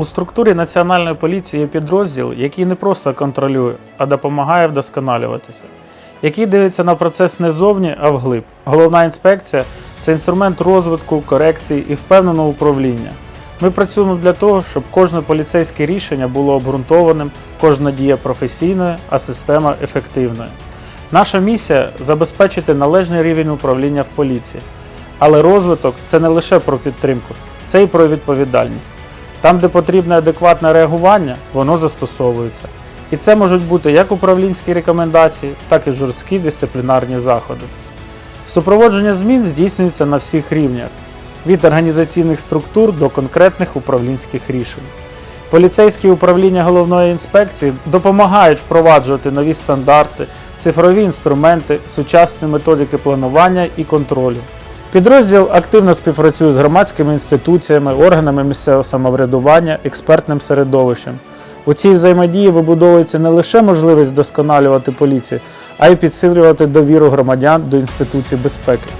У структурі Національної поліції є підрозділ, який не просто контролює, а допомагає вдосконалюватися, який дивиться на процес не зовні, а вглиб. Головна інспекція це інструмент розвитку, корекції і впевненого управління. Ми працюємо для того, щоб кожне поліцейське рішення було обґрунтованим, кожна дія професійною, а система ефективною. Наша місія забезпечити належний рівень управління в поліції. Але розвиток це не лише про підтримку, це і про відповідальність. Там, де потрібне адекватне реагування, воно застосовується. І це можуть бути як управлінські рекомендації, так і жорсткі дисциплінарні заходи. Супроводження змін здійснюється на всіх рівнях від організаційних структур до конкретних управлінських рішень. Поліцейські управління головної інспекції допомагають впроваджувати нові стандарти, цифрові інструменти, сучасні методики планування і контролю. Підрозділ активно співпрацює з громадськими інституціями, органами місцевого самоврядування, експертним середовищем. У цій взаємодії вибудовується не лише можливість вдосконалювати поліцію, а й підсилювати довіру громадян до інституцій безпеки.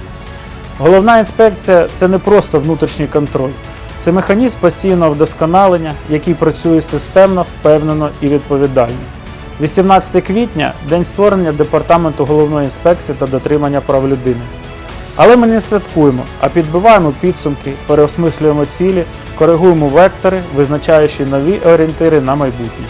Головна інспекція це не просто внутрішній контроль, це механізм постійного вдосконалення, який працює системно, впевнено і відповідально. 18 квітня день створення Департаменту головної інспекції та дотримання прав людини. Але ми не святкуємо, а підбиваємо підсумки, переосмислюємо цілі, коригуємо вектори, визначаючи нові орієнтири на майбутнє.